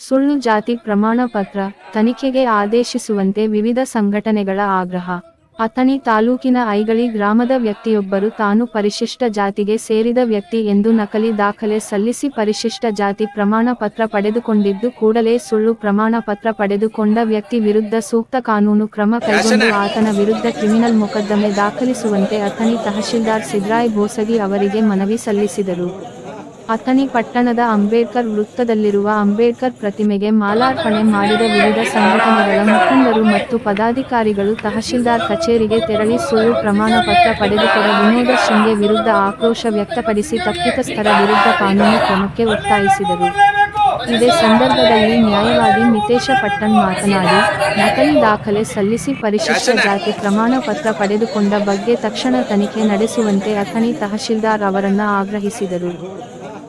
ಸುಳ್ಳು ಜಾತಿ ಪ್ರಮಾಣ ಪತ್ರ ತನಿಖೆಗೆ ಆದೇಶಿಸುವಂತೆ ವಿವಿಧ ಸಂಘಟನೆಗಳ ಆಗ್ರಹ. ಅಥಣಿ ತಾಲೂಕಿನ ಐಗಳಿ ಗ್ರಾಮದ ವ್ಯಕ್ತಿಯೊಬ್ಬರು ತಾನು ಪರಿಶಿಷ್ಟ ಜಾತಿಗೆ ಸೇರಿದ ವ್ಯಕ್ತಿ ಎಂದು ನಕಲಿ ದಾಖಲೆ ಸಲ್ಲಿಸಿ ಪರಿಶಿಷ್ಟ ಜಾತಿ ಪ್ರಮಾಣ ಪತ್ರ ಪಡೆದುಕೊಂಡಿದ್ದು ಕೂಡಲೇ ಸುಳ್ಳು ಪ್ರಮಾಣ ಪತ್ರ ಪಡೆದುಕೊಂಡ ವ್ಯಕ್ತಿ ವಿರುದ್ಧ ಸೂಕ್ತ ಕಾನೂನು ಕ್ರಮ ಕೈಗೊಂಡು ಆತನ ವಿರುದ್ಧ ಕ್ರಿಮಿನಲ್ ಮೊಕದ್ದಮೆ ದಾಖಲಿಸುವಂತೆ ಅಥಣಿ ತಹಶೀಲ್ದಾರ್ ಸಿದ್ರಾಯ್ ಬೋಸಗಿ ಅವರಿಗೆ ಮನವಿ ಸಲ್ಲಿಸಿದರು. ಅಥಣಿ ಪಟ್ಟಣದ ಅಂಬೇಡ್ಕರ್ ವೃತ್ತದಲ್ಲಿರುವ ಅಂಬೇಡ್ಕರ್ ಪ್ರತಿಮೆಗೆ ಮಾಲಾರ್ಪಣೆ ಮಾಡಿದ ವಿವಿಧ ಸಂಘಟನೆಗಳ ಮುಖಂಡರು ಮತ್ತು ಪದಾಧಿಕಾರಿಗಳು ತಹಶೀಲ್ದಾರ್ ಕಚೇರಿಗೆ ತೆರಳಿ ಸುಳ್ಳು ಪ್ರಮಾಣ ಪತ್ರ ಪಡೆದುಕೊಡ ವಿನೋದ ಶಿಂಗೆ ವಿರುದ್ಧ ಆಕ್ರೋಶ ವ್ಯಕ್ತಪಡಿಸಿ ತಪ್ಪಿತಸ್ಥರ ವಿರುದ್ಧ ಕಾನೂನು ಕ್ರಮಕ್ಕೆ ಒತ್ತಾಯಿಸಿದರು. ಇದೇ ಸಂದರ್ಭದಲ್ಲಿ ನ್ಯಾಯವಾದಿ ಮಿತೇಶ ಪಟ್ಟಣ್ ಮಾತನಾಡಿ, ನಕಲಿ ದಾಖಲೆ ಸಲ್ಲಿಸಿ ಪರಿಶಿಷ್ಟ ಜಾತಿ ಪ್ರಮಾಣ ಪತ್ರ ಪಡೆದುಕೊಂಡ ಬಗ್ಗೆ ತಕ್ಷಣ ತನಿಖೆ ನಡೆಸುವಂತೆ ಅಥಣಿ ತಹಶೀಲ್ದಾರ್ ಅವರನ್ನು ಆಗ್ರಹಿಸಿದರು.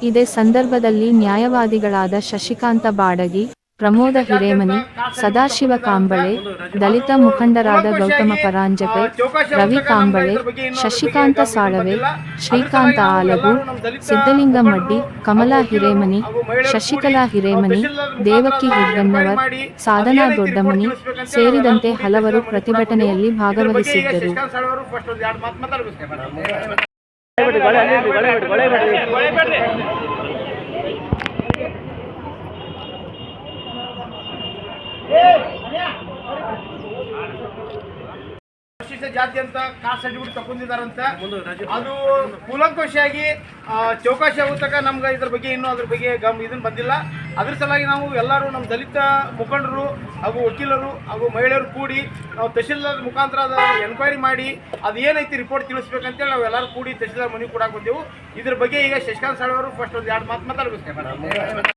ಇದೇ ಸಂದರ್ಭದಲ್ಲಿ ನ್ಯಾಯವಾದಿಗಳಾದ ಶಶಿಕಾಂತ ಬಾಡಗಿ, ಪ್ರಮೋದ ಹಿರೇಮನಿ, ಸದಾಶಿವ ಕಾಂಬಳೆ, ದಲಿತ ಮುಖಂಡರಾದ ಗೌತಮ ಪರಾಂಜಪೆ, ರವಿ ಕಾಂಬಳೆ, ಶಶಿಕಾಂತ ಸಾಳವೆ, ಶ್ರೀಕಾಂತ ಆಲಗು ಸಿದ್ದಲಿಂಗ ಮಡ್ಡಿ, ಕಮಲಾ ಹಿರೇಮನಿ, ಶಶಿಕಲಾ ಹಿರೇಮನಿ, ದೇವಕ್ಕಿ ಹೆಗ್ಗನ್ನವರ್, ಸಾಧನಾ ದೊಡ್ಡಮನಿ ಸೇರಿದಂತೆ ಹಲವರು ಪ್ರತಿಭಟನೆಯಲ್ಲಿ ಭಾಗವಹಿಸಿದ್ದರು. ಪರಿಶಿಷ್ಟ ಜಾತಿ ಅಂತ ಕಾಸ್ಟ್ ಸರ್ಟಿಫಿಕೇಟ್ ತಗೊಂಡಿದಾರಂತ ಅದು ಕೂಲಂಕಷಿಯಾಗಿ ಆ, ಚೌಕಾಶಿ ಆಗುತ್ತಕ ನಮ್ಗೆ ಇದ್ರ ಬಗ್ಗೆ ಇನ್ನೂ ಅದ್ರ ಬಗ್ಗೆ ಗಮ್ ಇದನ್ನ ಬಂದಿಲ್ಲ. ಅದ್ರ ಸಲುವಾಗಿ ನಾವು ಎಲ್ಲರೂ ನಮ್ಮ ದಲಿತ ಮುಖಂಡರು ಹಾಗೂ ವಕೀಲರು ಹಾಗೂ ಮಹಿಳೆಯರು ಕೂಡಿ ನಾವು ತಹಶೀಲ್ದಾರ್ ಮುಖಾಂತರ ಎನ್ಕ್ವೈರಿ ಮಾಡಿ ಅದು ಏನೈತಿ ರಿಪೋರ್ಟ್ ತಿಳಿಸ್ಬೇಕಂತೇಳಿ ನಾವು ಎಲ್ಲರೂ ಕೂಡಿ ತಹಶೀಲ್ದಾರ್ ಮನೆ ಕೂಡ ಹಾಕೊಂಡೆವು ಇದ್ರ ಬಗ್ಗೆ ಈಗ ಶಶಿಕಾಂತ್ ಸಾಳ್ ಅವರು ಫಸ್ಟ್ ಒಂದು ಎರಡು ಮಾತು ಮಾತಾಡ್ಬೇಕು